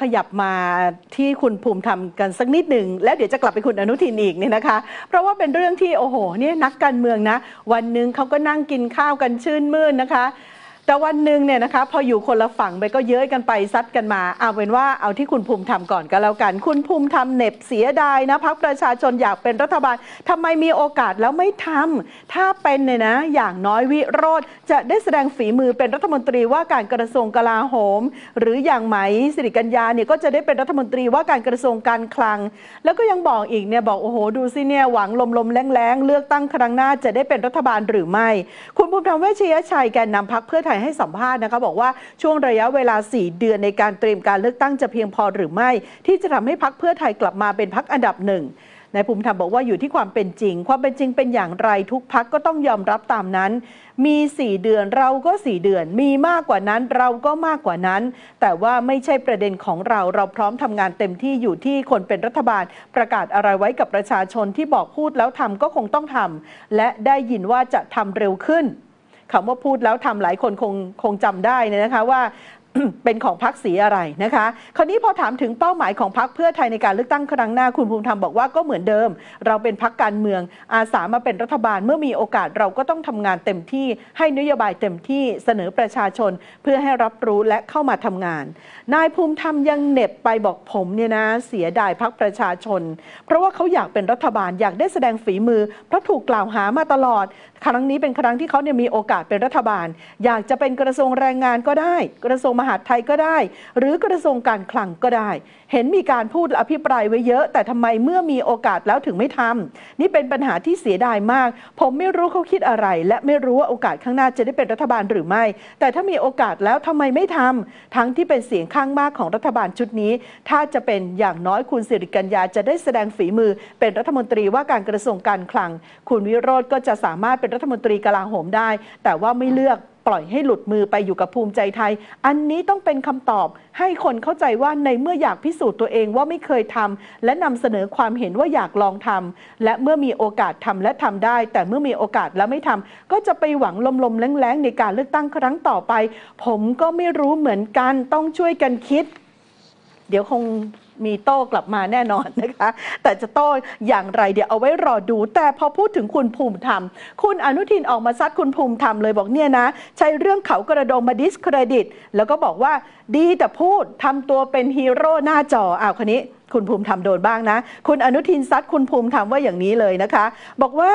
ขยับมาที่คุณภูมิธรรมกันสักนิดหนึ่ง แล้วเดี๋ยวจะกลับไปคุณอนุทินอีกเนี่ยนะคะ เพราะว่าเป็นเรื่องที่โอ้โหเนี่ยนักการเมืองนะ วันหนึ่งเขาก็นั่งกินข้าวกันชื่นมื่นนะคะ แต่วันหนึ่งเนี่ยนะคะพออยู่คนละฝั่งไปก็เย้ยกันไปซัดกันมาเอาเป็นว่าเอาที่คุณภูมิธรรมก่อนก็แล้วกัน คุณภูมิธรรมเหน็บเสียดายนะพักประชาชนอยากเป็นรัฐบาลทำไมมีโอกาสแล้วไม่ทำถ้าเป็นเนี่ยนะอย่างน้อยวิโรธจะได้แสดงฝีมือเป็นรัฐมนตรีว่าการกระทรวงกลาโหม หรืออย่างไหมสิริกัญญาเนี่ยก็จะได้เป็นรัฐมนตรีว่าการกระทรวงการคลัง แล้วก็ยังบอกอีกเนี่ยบอกโอ้โหดูสิเนี่ยหวังลมๆแรงๆเลือกตั้งครั้งหน้าจะได้เป็นรัฐบาลหรือไม่ คุณภูมิธรรมเวชยชัยแกนนำพักเพื่อยให้สัมภาษณ์นะคะบอกว่าช่วงระยะเวลา 4 เดือนในการเตรียมการเลือกตั้งจะเพียงพอหรือไม่ ที่จะทำให้พักเพื่อไทยกลับมาเป็นพักอันดับหนึ่งนายภูมิธรรมบอกว่าอยู่ที่ความเป็นจริง ความเป็นจริงเป็นอย่างไรทุกพักก็ต้องยอมรับตามนั้น มี 4 เดือนเราก็ 4 เดือน มีมากกว่านั้นเราก็มากกว่านั้น แต่ว่าไม่ใช่ประเด็นของเราเราพร้อมทำงานเต็มที่อยู่ที่คนเป็นรัฐบาล ประกาศอะไรไว้กับประชาชนที่บอกพูดแล้วทำก็คงต้องทำและได้ยินว่าจะทำเร็วขึ้น คำว่าพูดแล้วทำหลายคนคงคงจำได้นะคะว่า เป็นของพรรคสีอะไรนะคะ คราวนี้พอถามถึงเป้าหมายของพรรคเพื่อไทยในการเลือกตั้งครั้งหน้าคุณภูมิธรรมบอกว่าก็เหมือนเดิม เราเป็นพรรคการเมืองอาสามาเป็นรัฐบาลเมื่อมีโอกาสเราก็ต้องทำงานเต็มที่ ให้นโยบายเต็มที่เสนอประชาชน เพื่อให้รับรู้และเข้ามาทำงาน นายภูมิธรรมยังเน็บไปบอกผมเนี่ยนะเสียดายพรรคประชาชน เพราะว่าเขาอยากเป็นรัฐบาลอยากได้แสดงฝีมือเพราะถูกกล่าวหามาตลอด ครั้งนี้เป็นครั้งที่เขาเนี่ยมีโอกาสเป็นรัฐบาล อยากจะเป็นกระทรวงแรงงานก็ได้กระทรวงมหาดไทยก็ได้ หรือกระทรวงการคลังก็ได้ เห็นมีการพูดอภิปรายไว้เยอะ แต่ทำไมเมื่อมีโอกาสแล้วถึงไม่ทำนี่เป็นปัญหาที่เสียดายมาก ผมไม่รู้เขาคิดอะไร และไม่รู้ว่าโอกาสข้างหน้าจะได้เป็นรัฐบาลหรือไม่ แต่ถ้ามีโอกาสแล้วทำไมไม่ทำทั้งที่เป็นเสียงข้างมากของรัฐบาลชุดนี้ ถ้าจะเป็นอย่างน้อยคุณสิริกัญญาจะได้แสดงฝีมือ เป็นรัฐมนตรีว่าการกระทรวงการคลัง คุณวิโรธก็จะสามารถเป็นรัฐมนตรีกลาโหมได้ แต่ว่าไม่เลือก ปล่อยให้หลุดมือไปอยู่กับภูมิใจไทย อันนี้ต้องเป็นคำตอบ ให้คนเข้าใจว่าในเมื่ออยากพิสูจน์ตัวเองว่าไม่เคยทำและนำเสนอความเห็นว่าอยากลองทำและเมื่อมีโอกาสทำและทำได้ แต่เมื่อมีโอกาสแล้วไม่ทำก็จะไปหวังลมๆแรงๆในการเลือกตั้งครั้งต่อไป ผมก็ไม่รู้เหมือนกันต้องช่วยกันคิด เดี๋ยวคง มีโต้กลับมาแน่นอนนะคะ แต่จะโต้อย่างไรเดี๋ยวเอาไว้รอดู แต่พอพูดถึงคุณภูมิธรรม คุณอนุทินออกมาซัดคุณภูมิธรรมเลยบอกเนี่ยนะ ใช้เรื่องเขากระโดงมาดิสเครดิต แล้วก็บอกว่าดีแต่พูดทำตัวเป็นฮีโร่หน้าจออ้าวคนนี้คุณภูมิธรรมโดนบ้างนะ คุณอนุทินซัดคุณภูมิธรรมว่าอย่างนี้เลยนะคะ บอกว่า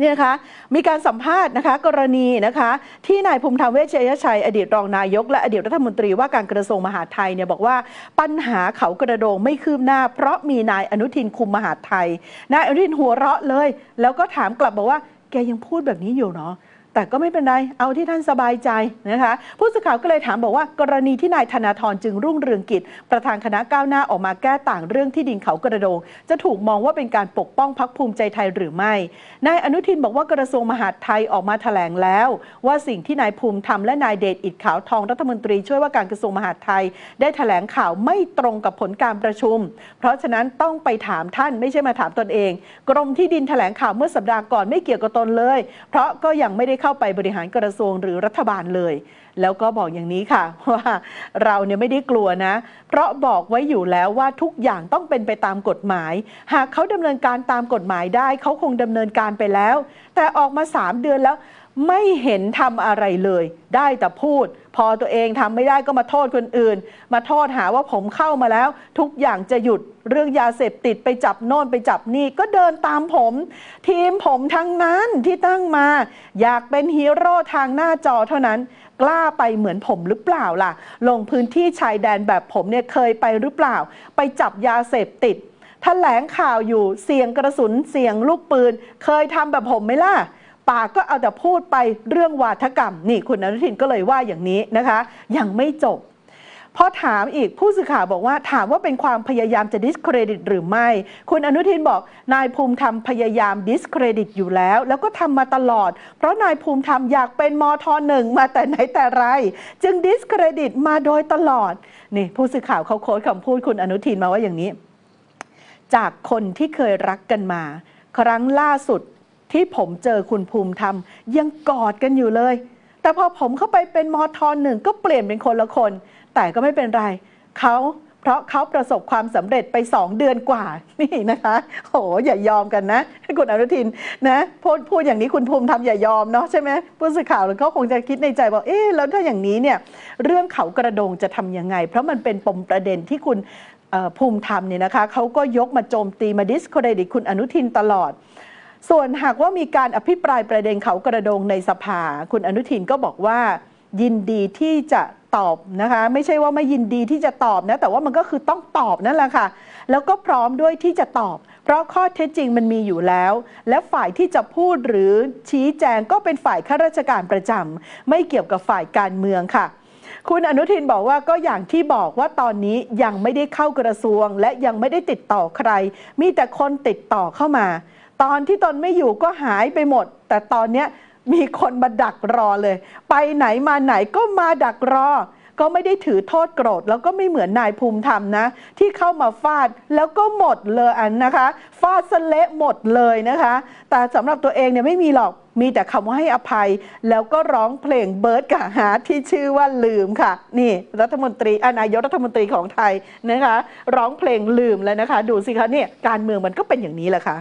นี่นะคะมีการสัมภาษณ์นะคะกรณีนะคะที่นายภูมิธรรมเวชยชัย อดีตรองนายก และอดีตรัฐมนตรีว่าการกระทรวงมหาดไทยเนี่ยบอกว่าปัญหาเขากระโดงไม่คืบหน้า เพราะมีนายอนุทินคุมมหาดไทยนายอนุทินหัวเราะเลย แล้วก็ถามกลับบอกว่าแกยังพูดแบบนี้อยู่เนาะ แต่ก็ไม่เป็นไร เอาที่ท่านสบายใจนะคะ ผู้สื่อข่าวก็เลยถามบอกว่ากรณีที่นายธนาธรจึงรุ่งเรืองกิจ ประธานคณะก้าวหน้าออกมาแก้ต่างเรื่องที่ดินเขากระโดง จะถูกมองว่าเป็นการปกป้องพักภูมิใจไทยหรือไม่ นายอนุทินบอกว่ากระทรวงมหาดไทยออกมาแถลงแล้ว ว่าสิ่งที่นายภูมิธรรมและนายเดชอิดขาวทองรัฐมนตรีช่วยว่าการกระทรวงมหาดไทย ได้แถลงข่าวไม่ตรงกับผลการประชุม เพราะฉะนั้นต้องไปถามท่านไม่ใช่มาถามตนเอง กรมที่ดินแถลงข่าวเมื่อสัปดาห์ก่อนไม่เกี่ยวกับตนเลย เพราะก็ยังไม่ได้เข้าไปบริหารกระทรวงหรือรัฐบาลเลย แล้วก็บอกอย่างนี้ค่ะว่าเราเนี่ยไม่ได้กลัวนะ เพราะบอกไว้อยู่แล้วว่าทุกอย่างต้องเป็นไปตามกฎหมาย หากเขาดำเนินการตามกฎหมายได้เขาคงดำเนินการไปแล้ว แต่ออกมา 3 เดือนแล้ว ไม่เห็นทำอะไรเลย ได้แต่พูด พอตัวเองทำไม่ได้ก็มาโทษคนอื่น มาโทษหาว่าผมเข้ามาแล้ว ทุกอย่างจะหยุดเรื่องยาเสพติดไปจับโน่นไปจับนี่ก็เดินตามผม ทีมผมทั้งนั้นที่ตั้งมา อยากเป็นฮีโร่ทางหน้าจอเท่านั้น กล้าไปเหมือนผมหรือเปล่าล่ะ ลงพื้นที่ชายแดนแบบผมเนี่ยเคยไปหรือเปล่า ไปจับยาเสพติดแถลงข่าวอยู่เสียงกระสุนเสียงลูกปืน เคยทำแบบผมไหมล่ะ ปากก็เอาแต่พูดไปเรื่องวาทกรรม นี่คุณอนุทินก็เลยว่าอย่างนี้นะคะ ยังไม่จบพอถามอีกผู้สื่อข่าวบอกว่าถามว่าเป็นความพยายามจะดิสเครดิตหรือไม่ คุณอนุทินบอกนายภูมิธรรมพยายามดิสเครดิตอยู่แล้ว แล้วก็ทำมาตลอด เพราะนายภูมิธรรมอยากเป็นมทหนึ่งมาแต่ไหนแต่ไร จึงดิสเครดิตมาโดยตลอด นี่ผู้สื่อข่าวเขาโค้ดคำพูดคุณอนุทินมาว่าอย่างนี้ จากคนที่เคยรักกันมา ครั้งล่าสุด ที่ผมเจอคุณภูมิธรรมยังกอดกันอยู่เลย แต่พอผมเข้าไปเป็นมทหนึ่งก็เปลี่ยนเป็นคนละคน แต่ก็ไม่เป็นไรเขาเพราะเขาประสบความสำเร็จไป 2 เดือนกว่านี่นะคะโหอย่ายอมกันนะคุณอนุทินนะพูดพูดอย่างนี้คุณภูมิธรรมอย่ายอมเนาะใช่ไหมผู้สื่อข่าวเขาคงจะคิดในใจบอกเอ๊ะแล้วถ้าอย่างนี้เนี่ยเรื่องเขากระโดงจะทำยังไง เพราะมันเป็นปมประเด็นที่คุณภูมิธรรมเนี่ยนะคะเขาก็ยกมาโจมตีมาดิสเครดิตคุณอนุทินตลอด ส่วนหากว่ามีการอภิปรายประเด็นเขากระโดงในสภา คุณอนุทินก็บอกว่า ยินดีที่จะตอบนะคะ ไม่ใช่ว่าไม่ยินดีที่จะตอบนะ แต่ว่ามันก็คือต้องตอบนั่นแหละค่ะ แล้วก็พร้อมด้วยที่จะตอบ เพราะข้อเท็จจริงมันมีอยู่แล้ว และฝ่ายที่จะพูดหรือชี้แจงก็เป็นฝ่ายข้าราชการประจำไม่เกี่ยวกับฝ่ายการเมืองค่ะคุณอนุทินบอกว่าก็อย่างที่บอกว่าตอนนี้ยังไม่ได้เข้ากระทรวง และยังไม่ได้ติดต่อใคร มีแต่คนติดต่อเข้ามา ตอนที่ตนไม่อยู่ก็หายไปหมด แต่ตอนเนี้ยมีคนมาดักรอเลย ไปไหนมาไหนก็มาดักรอ ก็ไม่ได้ถือโทษโกรธ แล้วก็ไม่เหมือนนายภูมิธรรมนะ ที่เข้ามาฟาดแล้วก็หมดเลยอันนะคะ ฟาดสเละหมดเลยนะคะ แต่สำหรับตัวเองเนี่ยไม่มีหรอกมีแต่คำว่าให้อภัย แล้วก็ร้องเพลงเบิร์ดกะฮาร์ที่ชื่อว่าลืมค่ะ นี่รัฐมนตรีอนายกรัฐมนตรีของไทยนะคะ ร้องเพลงลืมแล้วนะคะ ดูสิคะเนี่ยการเมืองมันก็เป็นอย่างนี้แหละค่ะ